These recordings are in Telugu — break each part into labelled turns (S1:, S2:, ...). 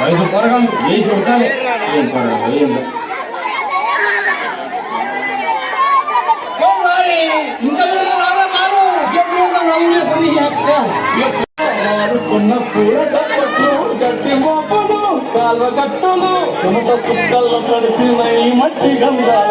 S1: వయసు పొరగం వేసి ఉంటాలి ఏం పొరగం ఏందో
S2: కాల్వ కట్టులు సుమత సుక్కల్లో తడిసిన ఈ మట్టి గంధాల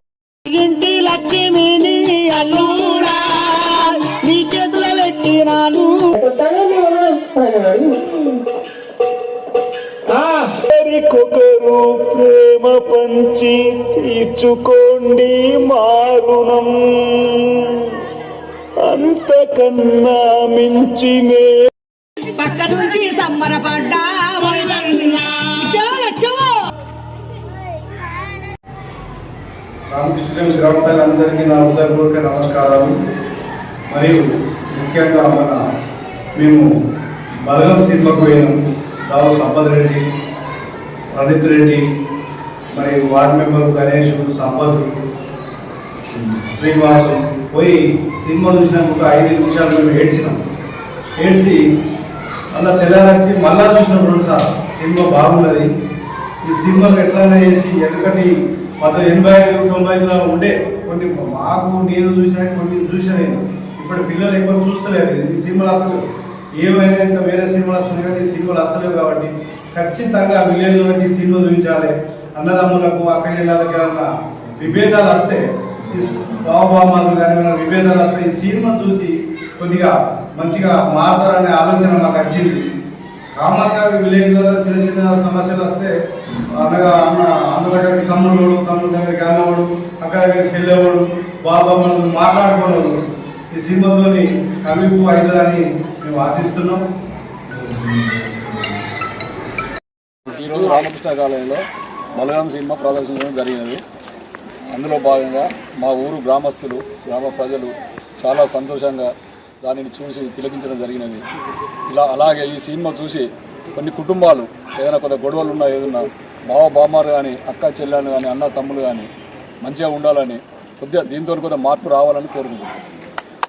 S2: ఒకరికొకరు ప్రేమ పంచి తీర్చుకోండి మారుణం అంతకన్నా మించి మే
S3: పక్క నుంచి సంబరపడ్డా
S4: రామకృష్ణ గ్రామ ప్రజలందరికీ నా హృదయపూర్వక నమస్కారాలు. మరియు ముఖ్యంగా మన మేము బలగం సినిమాకు పోయినాం. రావు సంపత్ రెడ్డి రవిత్ రెడ్డి మరి వార్డు మెంబర్ గణేష్ సంపత్ శ్రీనివాసు పోయి సినిమా చూసినాక ఒక ఐదు నిమిషాలు మేము ఏడ్చినాం. ఏడ్చి మళ్ళీ తెల్లారచ్చి మళ్ళా చూసినాం సార్ సినిమా బాగున్నది. ఈ సినిమాలు ఎట్లానే చేసి ఎందుకంటే మొత్తం ఎనభై ఐదు తొంభై ఐదులో ఉండే కొన్ని మాకు నేను చూసిన కొన్ని చూసిన నేను. ఇప్పుడు పిల్లలు ఎక్కువ చూస్తలేదు ఈ సినిమాలు అసలు ఏమైనా ఇంకా వేరే సినిమాలు వస్తున్నాయి కానీ ఈ సినిమాలు వస్తలేవు కాబట్టి ఖచ్చితంగా విలేజ్లకి ఈ సినిమా చూపించాలి. అన్నదమ్ములకు అక్క జిల్లాలకు ఏమన్నా విభేదాలు వస్తే ఈ బాబామాలు కానీ ఏమైనా విభేదాలు వస్తే ఈ సినిమా చూసి కొద్దిగా మంచిగా మారుతారనే ఆలోచన మాకు వచ్చింది. కామన్గా విలేజ్లలో చిన్న చిన్న సమస్యలు వస్తే అన్నగా అన్న అన్న దగ్గరికి తమ్ముడు తమ్ముడు దగ్గరికి అన్నవాడు అక్క దగ్గరికి చెల్లెవాడు బాబా మనం మాట్లాడుకోవడం ఈ సినిమాతోని కవిపు అవుతుందని మేము ఆశిస్తున్నాం.
S5: ఈరోజు రామకృష్ణ కాలనీలో బలరాం సినిమా ప్రదర్శించడం జరిగినది అందులో భాగంగా మా ఊరు గ్రామస్తులు గ్రామ ప్రజలు చాలా సంతోషంగా దానిని చూసి తిలకించడం జరిగినది. ఇలా అలాగే ఈ సినిమా చూసి కొన్ని కుటుంబాలు ఏదైనా కొన్ని గొడవలు ఉన్నా ఏదన్నా బావ బామారు కానీ అక్క చెల్లెలు కానీ అన్న తమ్ములు కానీ మంచిగా ఉండాలని కొద్దిగా దీంతో కొద్దిగా మార్పు రావాలని కోరుకుంటున్నాను